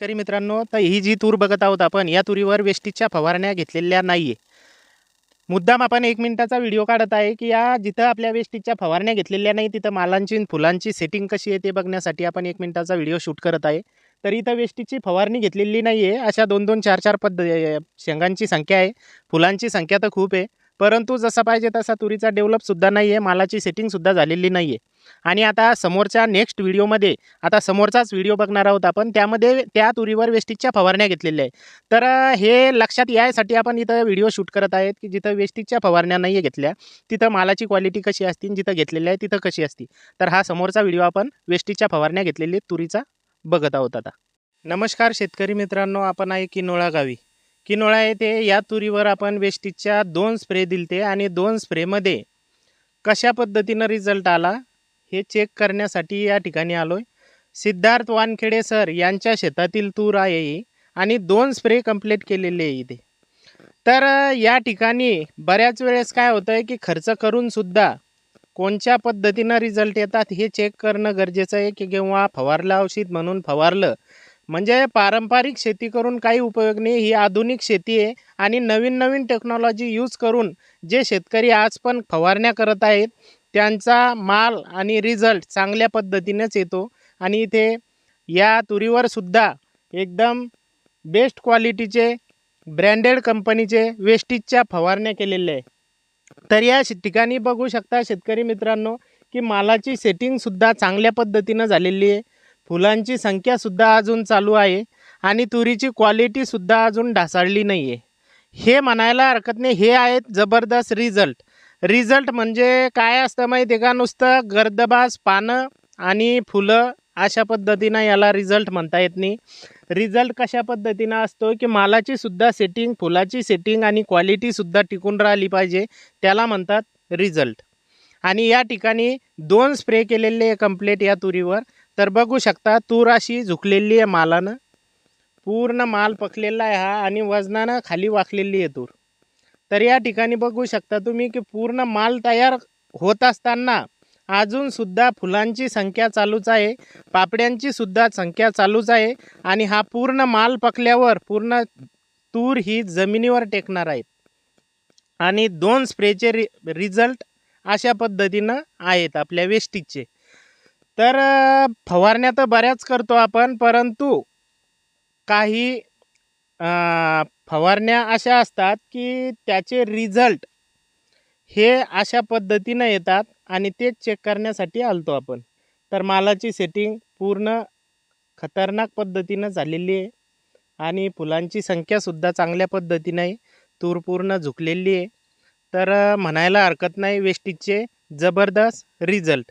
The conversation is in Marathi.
शेतकरी मित्रांनो तर ही जी तूर बघत आहोत आपण या तुरीवर वेस्टीजच्या फवारण्या घेतलेल्या नाही आहे मुद्दाम आपण एक मिनिटाचा व्हिडिओ काढत आहे की या जिथं आपल्या वेस्टीजच्या फवारण्या घेतलेल्या नाही तिथं मालांची फुलांची सेटिंग कशी आहे ते बघण्यासाठी आपण एक मिनिटाचा व्हिडिओ शूट करत आहे. तर इथं वेस्टीजची फवारणी घेतलेली नाही आहे अशा दोन दोन चार चार पद्ध शेंगांची संख्या आहे. फुलांची संख्या तर खूप आहे परंतु जसा पाहिजे तसा तुरीचा डेव्हलपसुद्धा नाही आहे मालाची सेटिंगसुद्धा झालेली नाही आहे आणि आता समोरच्या नेक्स्ट व्हिडिओमध्ये आता समोरचाच व्हिडिओ बघणार आहोत आपण. त्यामध्ये त्या तुरीवर वेस्टीजच्या फवारण्या घेतलेल्या आहे तर हे लक्षात यायसाठी आपण इथं व्हिडिओ शूट करत आहेत की जिथं वेस्टीजच्या फवारण्या नाही आहे घेतल्या तिथं मालाची क्वालिटी कशी असतील आणि जिथं घेतलेल्या आहे तिथं कशी असती. तर हा समोरचा व्हिडिओ आपण वेस्टीजच्या फवारण्या घेतलेली तुरीचा बघत आहोत आता. नमस्कार शेतकरी मित्रांनो आपण आहे किनोळा गावी. किनोळा येथे या तुरीवर आपण वेस्टीजच्या दोन स्प्रे दिलते आणि दोन स्प्रेमध्ये कशा पद्धतीनं रिझल्ट आला? हे चेक करण्यासाठी या ठिकाणी आलो आहे सिद्धार्थ वानखेडे सर यांच्या शेतातील तूर आहे ही आणि दोन स्प्रे कंप्लीट केलेले आहे इथे. तर या ठिकाणी बऱ्याच वेळेस काय होतं आहे की खर्च करूनसुद्धा कोणत्या पद्धतीनं रिझल्ट येतात हे चेक करणं गरजेचं आहे की किंवा फवारलं औषध म्हणून फवारलं. म्हणजे पारंपरिक शेती करून काही उपयोग नाही ही आधुनिक शेती आहे आणि नवीन नवीन टेक्नॉलॉजी यूज करून जे शेतकरी आज पण फवारण्या करत आहेत त्यांचा माल आणि रिझल्ट चांगल्या पद्धतीनेच येतो. आणि इथे या तुरीवर सुद्धा एकदम बेस्ट क्वालिटीचे ब्रँडेड कंपनीचे वेस्टीजच्या फवारण्या केलेल्या आहे तर या ठिकाणी बघू शकता शेतकरी मित्रांनो की मालाची सेटिंगसुद्धा चांगल्या पद्धतीनं झालेली आहे. फुलांची संख्यासुद्धा अजून चालू आहे आणि तुरीची क्वालिटीसुद्धा अजून ढासाळली नाही आहे हे म्हणायला हरकत नाही. हे आहेत जबरदस्त रिझल्ट रिझल्ट म्हणजे काय असतं माहिती आहे का? नुसतं गर्दबाज पानं आणि फुलं अशा पद्धतीनं याला रिझल्ट म्हणता येत नाही. रिझल्ट कशा पद्धतीनं असतो की मालाची सुद्धा सेटिंग फुलाची सेटिंग आणि क्वालिटीसुद्धा टिकून राहिली पाहिजे त्याला म्हणतात रिझल्ट. आणि या ठिकाणी दोन स्प्रे केलेले आहे कंप्लेट या तुरीवर. तर बघू शकता तूर अशी झुकलेली आहे मालानं. पूर्ण माल पकलेला आहे हा आणि वजनानं खाली वाकलेली आहे तूर. तर या ठिकाणी बघू शकता तुम्ही की पूर्ण माल तयार होत असताना अजूनसुद्धा फुलांची संख्या चालूच आहे. पापड्यांची सुद्धा संख्या चालूच आहे आणि हा पूर्ण माल पकल्यावर पूर्ण तूर ही जमिनीवर टेकणार आहेत. आणि दोन स्प्रेचे रि रिझल्ट अशा पद्धतीनं आहेत आपल्या वेस्टिकचे तर फवारण्या तर बऱ्याच करतो आपण परंतु काही फवारण्या अशा असतात की त्याचे रिझल्ट हे अशा पद्धतीनं येतात आणि तेच चेक करण्यासाठी आलतो आपण. तर मालाची सेटिंग पूर्ण खतरनाक पद्धतीनं झालेली आहे आणि फुलांची संख्यासुद्धा चांगल्या पद्धतीनं आहे. तूर पूर्ण झुकलेली आहे. तर म्हणायला हरकत नाही वेस्टीजचे जबरदस्त रिझल्ट.